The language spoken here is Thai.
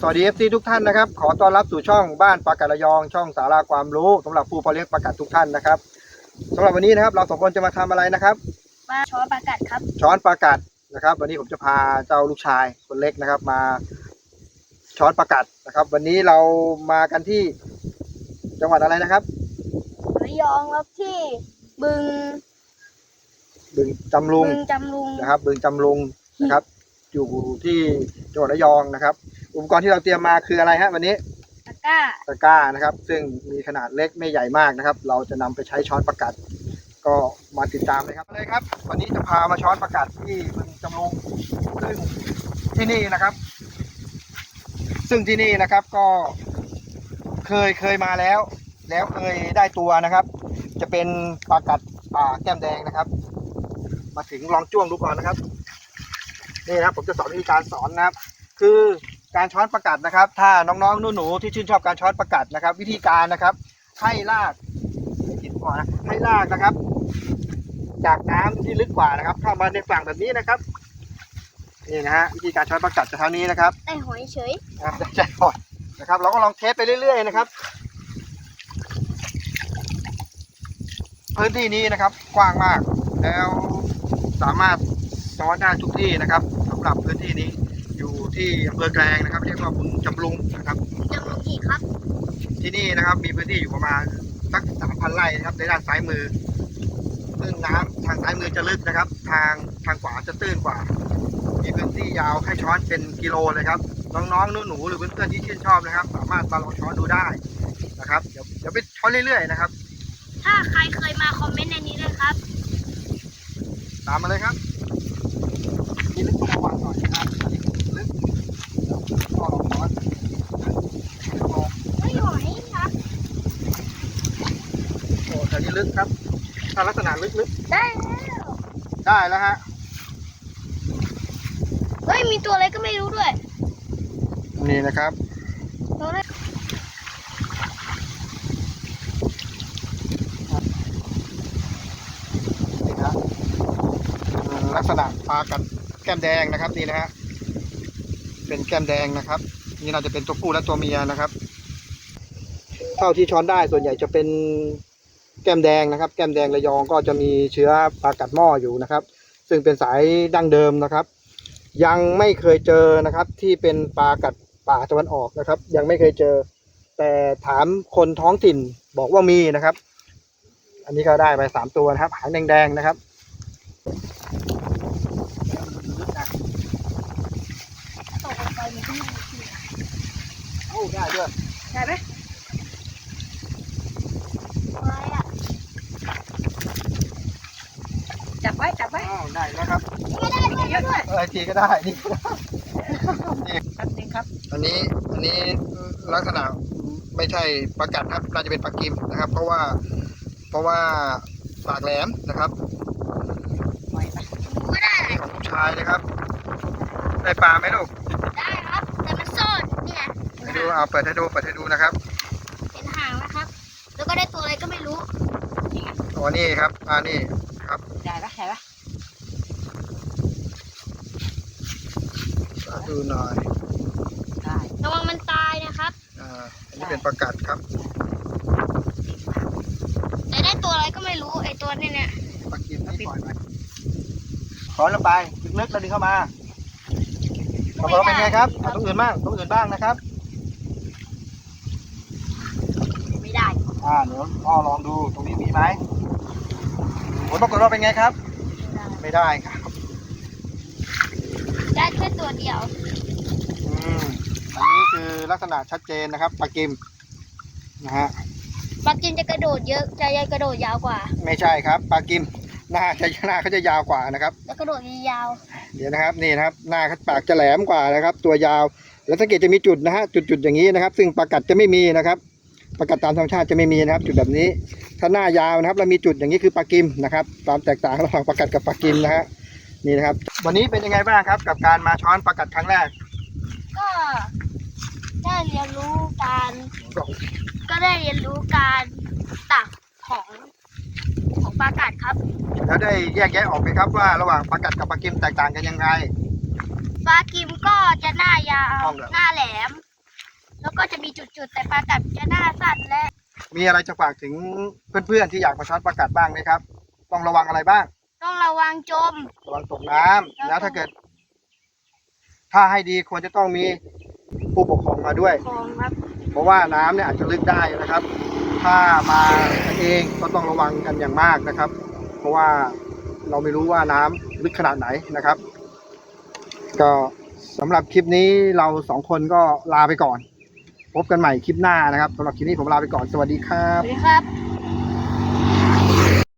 สวัสดีเอฟซีทุกท่านนะครับ ขอต้อนรับสู่ช่องบ้านปลากัดระยองช่องสาราความรู้สำหรับผู้เพาะเลี้ยงปลากัดทุกท่านนะครับสำหรับวันนี้นะครับเราสองคนจะมาทำอะไรนะครับ มาช้อนปลากัดครับ ช้อนปลากัดนะครับ วันนี้ผมจะพาเจ้าลูกชายคนเล็กนะครับ มาช้อนปลากัดนะครับ วันนี้เรามากันที่จังหวัดอะไรนะครับ ระยองครับที่บึงบึงจำลุงบึงจำลุงนะครับ บึงจำลุงนะครับ อยู่ที่จังหวัดระยองนะครับ อุปกรณ์ที่เราเตรียมมาคืออะไรฮะวันนี้ตะกร้าตะกร้านะครับ ซึ่งมีขนาดเล็กไม่ใหญ่มากนะครับ เราจะนำไปใช้ช้อนประกัด ก็มาติดตามเลยครับเลยครับ วันนี้จะพามาช้อนประกัดที่บึงจำลงซึ่งที่นี่นะครับ ซึ่งที่นี่นะครับก็เคยเคยมาแล้ว แล้วเคยได้ตัวนะครับ จะเป็นปลากัดป่าแก้มแดงนะครับ มาถึงลองจ้วงดูก่อนนะครับ นี่นะครับผมจะสอนวิธีการสอนนะครับ คือ การช้อนประกัดนะครับ ถ้าน้องๆหนูๆที่ชื่นชอบการช้อนประกัดนะครับ วิธีการนะครับ ให้ลากไม่ผิดก่อนนะให้ลากนะครับ จากน้ำที่ลึกกว่านะครับ เข้ามาในฝั่งแบบนี้นะครับนี่นะฮะวิธีการช้อนประกัดจะเท่านี้นะครับได้หอยเฉยอะได้ใจก่อนนะครับ เราก็ลองเทสไปเรื่อย ๆ นะครับพื้นที่นี้นะครับกว้างมากแล้วสามารถซ้อนได้ทุกที่นะครับสำหรับพื้นที่นี้ อยู่ที่อำเภอแกลงนะครับเรียกว่าบึงจำลุงนะครับจำลุงกี่ครับ ที่นี่นะครับมีพื้นที่อยู่ประมาณสักสามพันไร่นะครับในด้านซ้ายมือ ซึ่งน้ำทางซ้ายมือจะลึกนะครับ ทางทางขวาจะตื้นกว่า มีพื้นที่ยาวให้ช้อนเป็นกิโลเลยครับ น้องๆหนูๆหรือเพื่อนๆที่ชื่นชอบนะครับ สามารถมาลองช้อนดูได้นะครับ เดี๋ยวเดี๋ยวไปช้อนเรื่อยๆนะครับ ถ้าใครเคยมาคอมเมนต์ในนี้เลยครับ ตามมาเลยครับนี่ลึกต้องระวังหน่อยนะครับอันนี้ลึกก็ลองช้อนลอง ไม่หอยครับ โอ้แถวนี้ ลึกครับถ้าลักษณะลึกได้แล้วๆได้แล้วฮะเฮ้ย มีตัวอะไรก็ไม่รู้ด้วยนี่นะครับ ตัวอะไรนี่นะอืมลักษณะปลากัดแก้มแดงนะครับนี่นะฮะเป็นแก้มแดงนะครับ นี่น่าจะเป็นตัวผู้และตัวเมียนะครับ เท่าที่ช้อนได้ส่วนใหญ่จะเป็น แก้มแดงนะครับ แก้มแดงระยองก็จะมีเชื้อปลากัดหม้ออยู่นะครับ ซึ่งเป็นสายดั้งเดิมนะครับ ยังไม่เคยเจอนะครับที่เป็นปลากัดป่าตะวันออกนะครับ ยังไม่เคยเจอ แต่ถามคนท้องถิ่นบอกว่ามีนะครับ อันนี้ก็ได้ไปสามตัวนะครับ หางแดงๆนะครับตกลงไปมีที่ไหนโอ้ได้ด้วยได้ไหมอะไรอะจับไว้จับ ไว้อ้าวได้แล้วครับไม่ได้ด้วยได้ด้วยเออทีก็ได้นี่ก็ได้นี่ครับนี่ครับ อันนี้อันนี้ลักษณะไม่ใช่ปลากัดครับน่าจะเป็นปลากิมนะครับ เพราะว่าเพราะว่าปากแหลมนะครับปล่อยไปไม่ได้นี่ของลูกชายนะครับ ได้ปลาไหมลูกได้ครับแต่มันซ่อนเนี่ยให้ดูเอาเปิดให้ดูเปิดให้ดูนะครับเห็นหางนะครับ แล้วก็ได้ตัวอะไรก็ไม่รู้อ๋อนี่ครับอ่านี่ครับได้ปะได้ปะ ดูหน่อยได้ระวังมันตายนะครับ อ่าอันนี้เป็นปลากัดครับ แต่ได้ตัวอะไรก็ไม่รู้ไอตัวนี้เนี่ยปลากิมนี่ปล่อยไปถอนลงไปลึกๆแล้วดึงเข้ามาปรากฏว่าเป็นไงครับเอาตรงอื่นบ้างตรงอื่นบ้างนะครับ ไม่ได้ อ่าเดี๋ยวพ่อลองดูตรงนี้มีไหมผลปรากฏว่าเป็นไงครับ ไม่ได้ครับ ได้แค่ตัวเดียวอืมอันนี้คือลักษณะชัดเจนนะครับปลากิมนะฮะปลากินจะกระโดดเยอะจะยายกระโดดยาวกว่า ไม่ใช่ครับปลากิมหน้าจะหน้าเขาจะยาวกว่านะครับ แล้วกระโดดยาวเดี๋ยวนะครับนี่นะครับ หน้าเขาปากจะแหลมกว่านะครับ ตัวยาว แล้วสังเกตจะมีจุดนะฮะจุดๆอย่างนี้นะครับ ซึ่งปลากัดจะไม่มีนะครับปลากัดตามธรรมชาติจะไม่มีนะครับ จุดแบบนี้ ถ้าหน้ายาวนะครับแล้วมีจุดอย่างนี้คือปลากิมนะครับ ความแตกต่างระหว่างปลากัดกับปลากิมนะฮะ นี่นะครับ วันนี้เป็นยังไงบ้างครับ กับการมาช้อนปลากัดครั้งแรกๆก็ได้เรียนรู้การ ก็ได้เรียนรู้การตักของของปลากัดครับ แล้วได้แยกแยะออกไหมครับว่าระหว่างปลากัดกับปลากิมแตกต่างกันยังไงปลากิมก็จะหน้ายาวห้องเหรอ หน้าแหลม แล้วก็จะมีจุดๆแต่ปลากัดจะหน้าสั้นและมีอะไรจะฝากถึงเพื่อนๆที่อยากมาช็อตประกัดบ้างไหมครับ ต้องระวังอะไรบ้างต้อง ระวังจม ระวังตกน้ำแล้วถ้าเกิด ถ้าให้ดีควรจะต้องมีผู้ปกครองมาด้วย ของครับ เพราะว่าน้ำเนี่ยอาจจะลึกได้นะครับ ถ้ามากันเองก็ต้องระวังกันอย่างมากนะครับ เพราะว่าเราไม่รู้ว่าน้ำลึกขนาดไหนนะครับ ก็สำหรับคลิปนี้เราสองคนก็ลาไปก่อน พบกันใหม่คลิปหน้านะครับสำหรับคลิปนี้ผมลาไปก่อนสวัสดีครัสบ วัสดีครับ